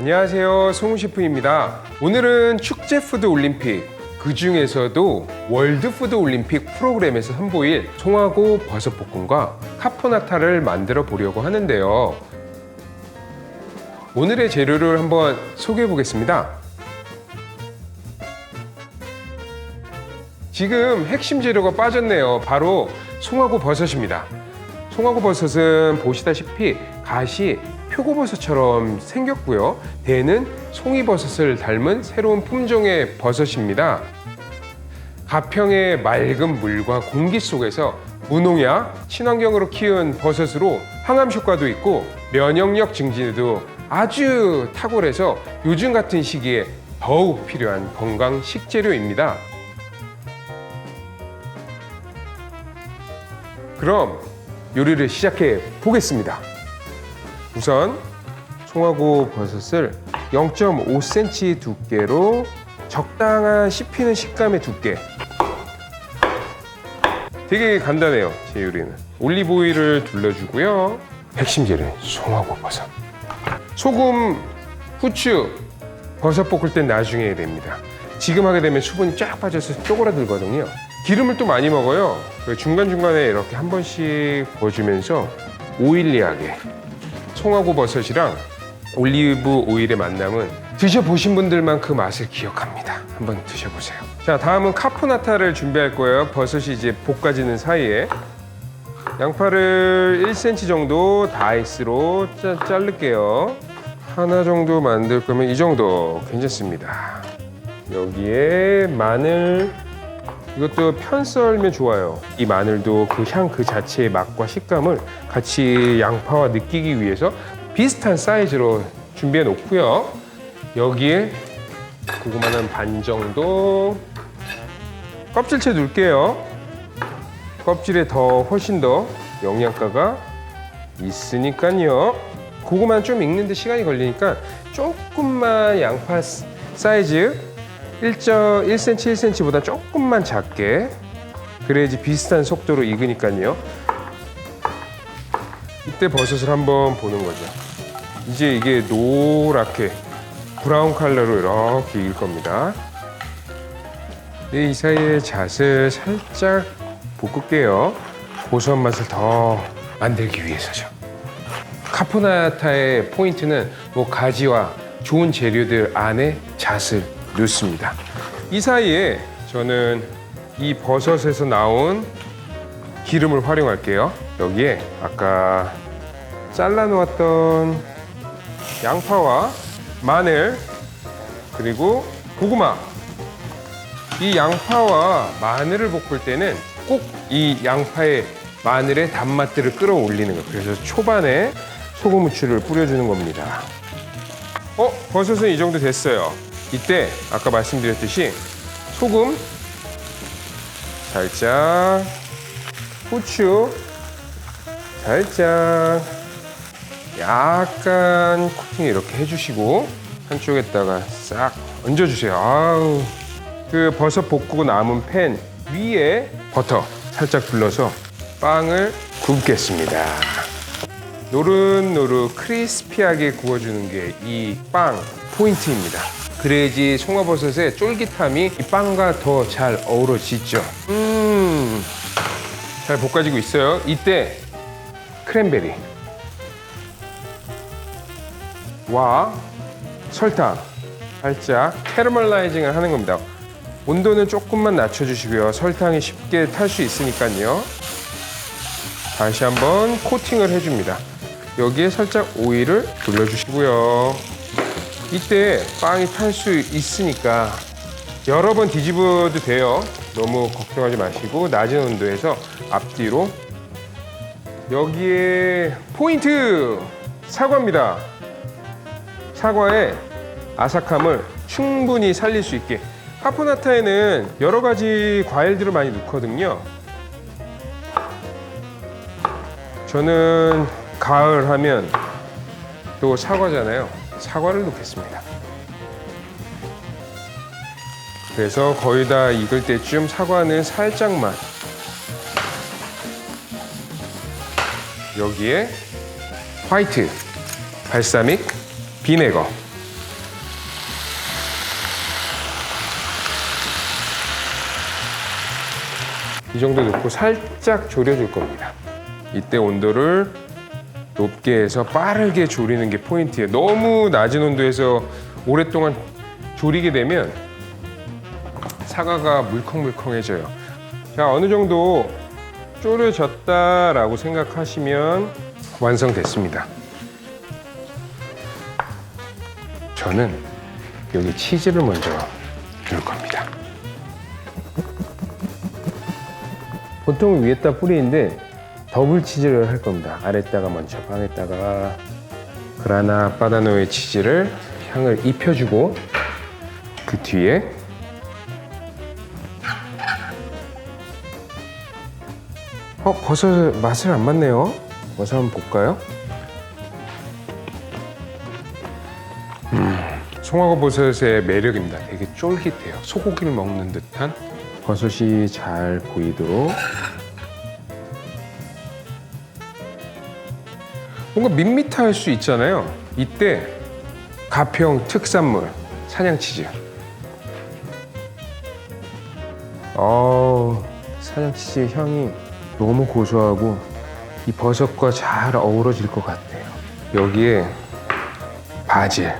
안녕하세요. 송우 셰프입니다. 오늘은 축제푸드 올림픽 그 중에서도 월드푸드 올림픽 프로그램에서 선보일 송하고 버섯볶음과 카포나타를 만들어 보려고 하는데요. 오늘의 재료를 한번 소개해 보겠습니다. 지금 핵심 재료가 빠졌네요. 바로 송하고 버섯입니다. 송하고 버섯은 보시다시피 갓이 표고버섯처럼 생겼고요. 대는 송이버섯을 닮은 새로운 품종의 버섯입니다. 가평의 맑은 물과 공기 속에서 무농약, 친환경으로 키운 버섯으로 항암 효과도 있고 면역력 증진에도 아주 탁월해서 요즘 같은 시기에 더욱 필요한 건강 식재료입니다. 그럼 요리를 시작해 보겠습니다. 우선 송하고 버섯을 0.5cm 두께로 적당한 씹히는 식감의 두께. 되게 간단해요, 제 요리는. 올리브 오일을 둘러주고요. 핵심 재료 송하고 버섯. 소금, 후추, 버섯 볶을 땐 나중에 해야 됩니다. 지금 하게 되면 수분이 쫙 빠져서 쪼그라들거든요. 기름을 또 많이 먹어요. 중간중간에 이렇게 한 번씩 부어주면서 오일리하게 송하고 버섯이랑 올리브 오일의 만남은 드셔보신 분들만 그 맛을 기억합니다. 한번 드셔보세요. 자, 다음은 카포나타를 준비할 거예요. 버섯이 이제 볶아지는 사이에 양파를 1cm 정도 다이스로 짜, 자를게요. 하나 정도 만들 거면 이 정도 괜찮습니다. 여기에 마늘 이것도 편 썰면 좋아요. 이 마늘도 그 향 그 자체의 맛과 식감을 같이 양파와 느끼기 위해서 비슷한 사이즈로 준비해 놓고요. 여기에 고구마는 반 정도 껍질째 넣을게요. 껍질에 더 훨씬 더 영양가가 있으니까요. 고구마는 좀 익는데 시간이 걸리니까 조금만 양파 사이즈 1.1cm, 1cm보다 조금만 작게 그래야지 비슷한 속도로 익으니까요. 이때 버섯을 한번 보는 거죠. 이제 이게 노랗게 브라운 컬러로 이렇게 익을 겁니다. 네, 이 사이에 잣을 살짝 볶을게요. 고소한 맛을 더 만들기 위해서죠. 카포나타의 포인트는 뭐 가지와 좋은 재료들 안에 잣을 넣습니다. 이 사이에 저는 이 버섯에서 나온 기름을 활용할게요. 여기에 아까 잘라 놓았던 양파와 마늘 그리고 고구마 이 양파와 마늘을 볶을 때는 꼭 이 양파의 마늘의 단맛들을 끌어올리는 거. 그래서 초반에 소금 후추를 뿌려주는 겁니다. 어, 버섯은 이 정도 됐어요. 이때 아까 말씀드렸듯이 소금 살짝, 후추 살짝, 약간 코팅 이렇게 해주시고 한쪽에다가 싹 얹어주세요. 아우, 그 버섯 볶고 남은 팬 위에 버터 살짝 둘러서 빵을 굽겠습니다. 노릇노릇 크리스피하게 구워주는 게 이 빵 포인트입니다. 그래야지 송화버섯의 쫄깃함이 이 빵과 더 잘 어우러지죠. 음, 잘 볶아지고 있어요. 이때 크랜베리 와 설탕 살짝 캐러멜라이징을 하는 겁니다. 온도는 조금만 낮춰주시고요. 설탕이 쉽게 탈 수 있으니까요. 다시 한번 코팅을 해줍니다. 여기에 살짝 오일을 둘러주시고요. 이때 빵이 탈 수 있으니까 여러 번 뒤집어도 돼요. 너무 걱정하지 마시고 낮은 온도에서 앞뒤로 여기에 포인트 사과입니다. 사과의 아삭함을 충분히 살릴 수 있게 카포나타에는 여러 가지 과일들을 많이 넣거든요. 저는 가을 하면 또 사과잖아요. 사과를 넣겠습니다. 그래서 거의 다 익을 때쯤 사과는 살짝만 여기에 화이트, 발사믹, 비네거 이 정도 넣고 살짝 졸여줄 겁니다. 이때 온도를 높게 해서 빠르게 졸이는 게 포인트예요. 너무 낮은 온도에서 오랫동안 졸이게 되면 사과가 물컹물컹해져요. 자, 어느 정도 졸여졌다라고 생각하시면 완성됐습니다. 저는 여기 치즈를 먼저 넣을 겁니다. 보통 위에다 뿌리는데 더블 치즈를 할 겁니다. 아래다가 먼저 빵에다가 그라나 바다노의 치즈를 향을 입혀주고 그 뒤에 어 버섯 맛을 안 맞네요. 버섯 한번 볼까요? 음, 송화과 버섯의 매력입니다. 되게 쫄깃해요. 소고기를 먹는 듯한 버섯이 잘 보이도록 뭔가 밋밋할 수 있잖아요. 이때 가평 특산물 사냥치즈. 어 사냥치즈의 향이 너무 고소하고 이 버섯과 잘 어우러질 것 같아요. 여기에 바질.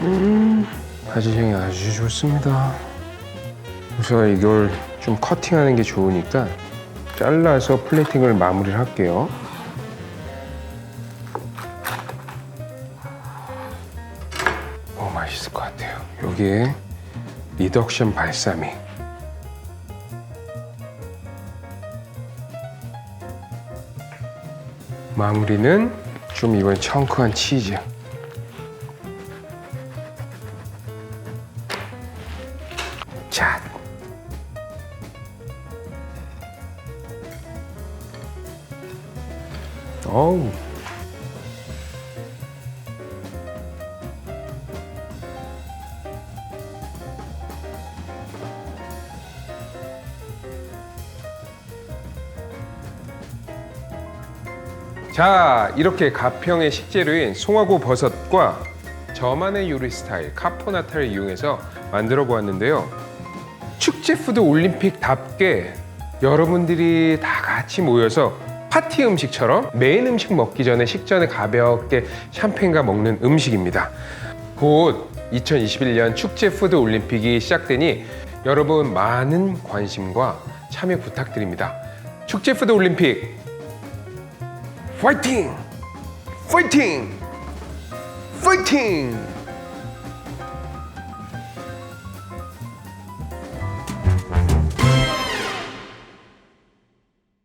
음, 바질 향이 아주 좋습니다. 우선 이걸 좀 커팅하는 게 좋으니까 잘라서 플레이팅을 마무리를 할게요. 여기에 리덕션 발사믹. 마무리는 좀 이번 청크한 치즈. 자. 어우. 자, 이렇게 가평의 식재료인 송화고 버섯과 저만의 요리 스타일 카포나타를 이용해서 만들어 보았는데요. 축제 푸드 올림픽답게 여러분들이 다 같이 모여서 파티 음식처럼 메인 음식 먹기 전에 식전에 가볍게 샴페인과 먹는 음식입니다. 곧 2021년 축제 푸드 올림픽이 시작되니 여러분 많은 관심과 참여 부탁드립니다. 축제 푸드 올림픽 파이팅! 파이팅! 파이팅!